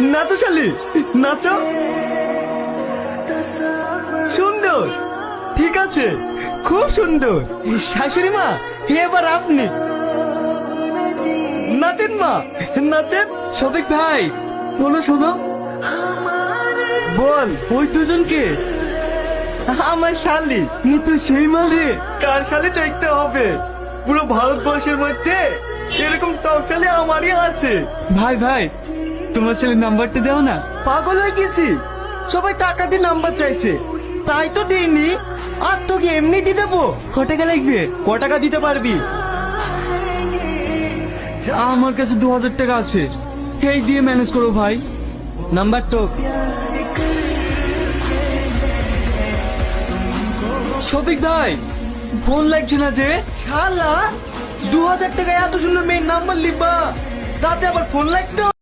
নাচো শালি। নাচো। সুন্দর। ঠিক আছে। খুব সুন্দর। শাশুড়ি মা এবার আপনি। নাচেন মা। নাচেন। শফিক ভাই শোনো শোনো। বল ওই দুজনকে। আমার শালি। এ তো সেই মাল রে কার শালি দেখতে হবে। পুরো ভারতবর্ষের মধ্যে এরকম টপ শালি আমারই আছে। ভাই ভাই তোমার ছেলের নাম্বারটা দাও না। পাগল হয়ে গেছি। সবাই টাকা দিয়ে নাম্বার চাইছে। তাই তো দিইনি। আর তোকে এমনি দিয়ে দেবো। ক টাকা লাগবে? ক টাকা দিতে পারবি? আমার কাছে দু হাজার টাকা আছে। এই দিয়ে ম্যানেজ করো ভাই? নাম্বার তো। শফিক ভাই ফোন লাগছে না যে? শালা দু হাজার টাকায় এত সুন্দর মেয়ের নাম্বার লিখবা তাতে আবার ফোন লাগতো?